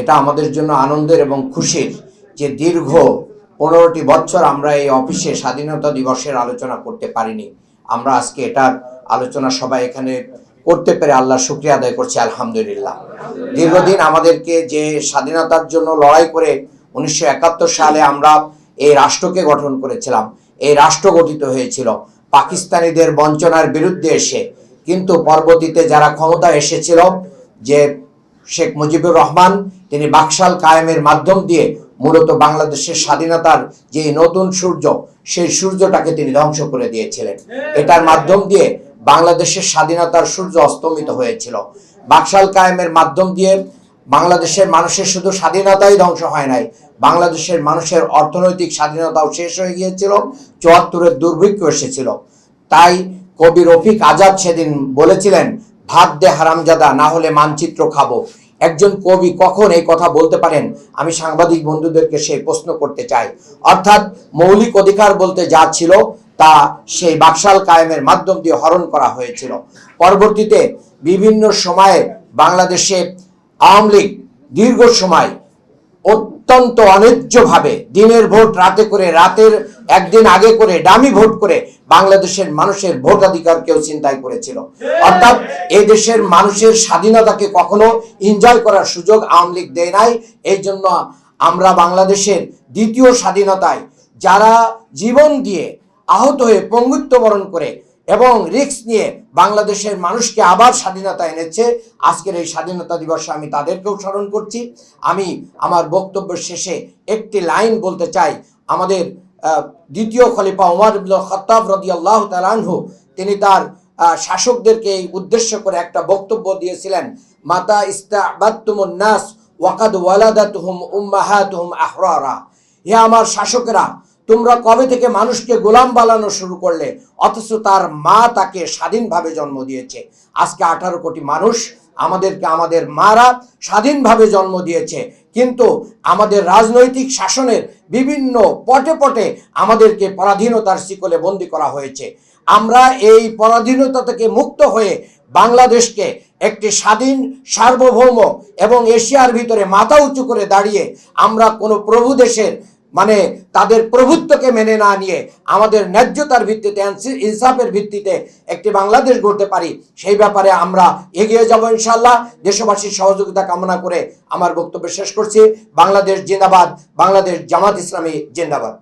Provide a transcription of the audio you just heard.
এটা আমাদের জন্য আনন্দের এবং খুশির যে দীর্ঘ পনেরোটি বছর আমরা এই অফিসে স্বাধীনতা দিবসের আলোচনা করতে পারিনি। আমরা আজকে এটার আলোচনা সবাই এখানে করতে পেরে আল্লাহ শুক্রিয়া আদায় করছি, আলহামদুলিল্লাহ। দীর্ঘদিন আমাদেরকে যে স্বাধীনতার জন্য লড়াই করে উনিশশো একাত্তর সালে আমরা এই রাষ্ট্রকে গঠন করেছিলাম, এই রাষ্ট্র গঠিত হয়েছিল। পাকিস্তানিদের বঞ্চনার বিরুদ্ধে এসে, কিন্তু পরবর্তীতে যারা ক্ষমতা এসেছিল, যে শেখ মুজিবুর রহমান তিনি বাকশাল কায়েমের মাধ্যম দিয়ে মূলত বাংলাদেশের স্বাধীনতার যে নতুন সূর্য সেই সূর্যটাকে তিনি ধ্বংস করে দিয়েছিলেন। এটার মাধ্যম দিয়ে বাংলাদেশের স্বাধীনতার সূর্য অস্তমিত হয়েছিল। বাকশাল কায়েমের মাধ্যম দিয়ে বাংলাদেশের মানুষের শুধু স্বাধীনতাই ধ্বংস হয় নাই বাংলাদেশের মানুষের অর্থনৈতিক স্বাধীনতাও শেষ হয়ে গিয়েছিল চুয়াত্তরের দুর্ভিক্ষ এসেছিল। তাই কবি রফিক আজাদ সেদিন বলেছিলেন ভাত দে হারামজাদা, না হলে মানচিত্র খাব। একজন কবি কখন এই কথা বলতে পারেন? আমি সাংবাদিক বন্ধুদেরকে সেই প্রশ্ন করতে চাই। অর্থাৎ মৌলিক অধিকার বলতে যা ছিল, তা সেই বাকশাল কায়েমের মাধ্যম দিয়ে হরণ করা হয়েছিল। পরবর্তীতে বিভিন্ন সময়ে বাংলাদেশে আওয়ামী লীগ দীর্ঘ সময় অত্যন্ত অন্যায্যভাবে দিনের ভোট রাতে করে, রাতের একদিন আগে করে ডামি ভোট করে বাংলাদেশের মানুষের ভোটাধিকার কেউ চিন্তাই করেছিল। অর্থাৎ এই দেশের মানুষের স্বাধীনতাকে কখনো এনজয় করার সুযোগ আওয়ামী লীগ দেয় নাই। এই জন্য আমরা বাংলাদেশের দ্বিতীয় স্বাধীনতায় যারা জীবন দিয়ে আহত হয়ে পঙ্গুত্ব বরণ করে এবং রিস্ক নিয়ে বাংলাদেশের মানুষকে আবার স্বাধীনতা এনেছে। আজকের এই স্বাধীনতা দিবসে আমি তাদেরকেও স্মরণ করছি। আমি আমার বক্তব্যের শেষে একটি লাইন বলতে চাই। আমাদের দ্বিতীয় খলিফা ওমর ইবনুল খত্তাব রাদিয়াল্লাহু তাআলা আনহু, তিনি তার শাসকদেরকে এই উদ্দেশ্য করে একটা বক্তব্য দিয়েছিলেন, মাতা ইস্তাবাতুমুন নাস ওয়াকাদ ওয়ালাদাতুহুম উম্মাহাতুহুম আহরারা। হে আমার শাসকেরা তোমরা কবে থেকে মানুষকে গোলাম বানানো শুরু করলে? অথচ তার মা তাকে স্বাধীনভাবে জন্ম দিয়েছে। আজকে আঠারো কোটি মানুষ আমাদেরকে, আমাদের মারা স্বাধীনভাবে জন্ম দিয়েছে। কিন্তু আমাদের রাজনৈতিক শাসনের বিভিন্ন পটে পটে আমাদেরকে পরাধীনতার শিকলে বন্দী করা হয়েছে। আমরা এই পরাধীনতা থেকে মুক্ত হয়ে বাংলাদেশকে একটি স্বাধীন, সার্বভৌম এবং এশিয়ার ভিতরে মাথা উঁচু করে দাঁড়িয়ে আমরা কোনো প্রভু দেশের মানে তাদের প্রভুত্বকে মেনে না নিয়ে আমাদের ন্যায্যতার ভিত্তিতে, ইনসাফের ভিত্তিতে একটি বাংলাদেশ গড়তে পারি, সেই ব্যাপারে আমরা এগিয়ে যাব ইনশাল্লাহ দেশবাসীর সহযোগিতা কামনা করে আমার বক্তব্য শেষ করছি। বাংলাদেশ জিন্দাবাদ, বাংলাদেশ জামাত ইসলামী জিন্দাবাদ।